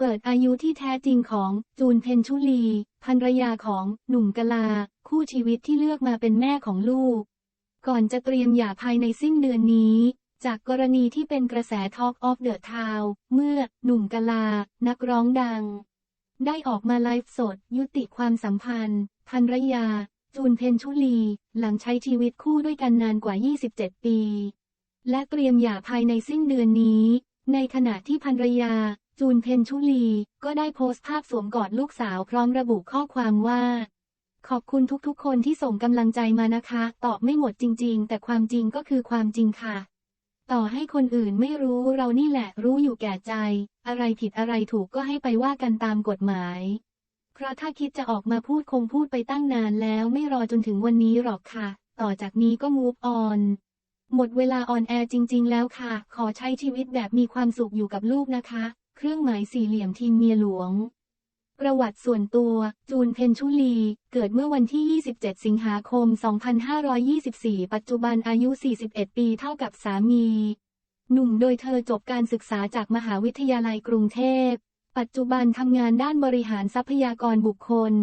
เปิดอายุที่แท้จริงของจูนเพนชุลีภรรยาของหนุ่มกลา คู่ชีวิตที่เลือกมาเป็นแม่ของลูก ก่อนจะเตรียมหย่าภายในสิ้นเดือนนี้ จากกรณีที่เป็นกระแส Talk of the Town เมื่อหนุ่มกลา นักร้องดัง ได้ออกมาไลฟ์สด ยุติความสัมพันธ์ภรรยา จูนเพนชุลี หลังใช้ชีวิตคู่ด้วยกันนานกว่า 27 ปี และเตรียมหย่าภายในสิ้นเดือนนี้ ในขณะที่ภรรยา จูนเพนชุลี ก็ได้โพสต์ภาพสวมกอดลูกสาวพร้อมระบุข้อความว่า ขอบคุณทุกๆ คนที่ส่งกำลังใจมานะคะ ตอบไม่หมดจริง ๆ แต่ความจริงก็คือความจริงค่ะ ต่อให้คนอื่นไม่รู้เรานี่แหละรู้อยู่แก่ใจ อะไรผิดอะไรถูกก็ให้ไปว่ากันตามกฎหมาย เพราะถ้าคิดจะออกมาพูดคงพูดไปตั้งนานแล้วไม่รอจนถึงวันนี้หรอกค่ะ ต่อจากนี้ก็ move on หมดเวลาออนแอร์จริง ๆ แล้วค่ะ ขอใช้ชีวิตแบบมีความสุขอยู่กับลูกนะคะ เครื่องหมายสี่เหลี่ยมทีมเมียหลวง ประวัติส่วนตัว จูนเพนชุลี เกิดเมื่อวันที่ 27 สิงหาคม 2524 ปัจจุบันอายุ 41 ปีเท่ากับสามี หนุ่มโดยเธอจบการศึกษาจากมหาวิทยาลัยกรุงเทพ ปัจจุบันทำงานด้านบริหารทรัพยากรบุคคล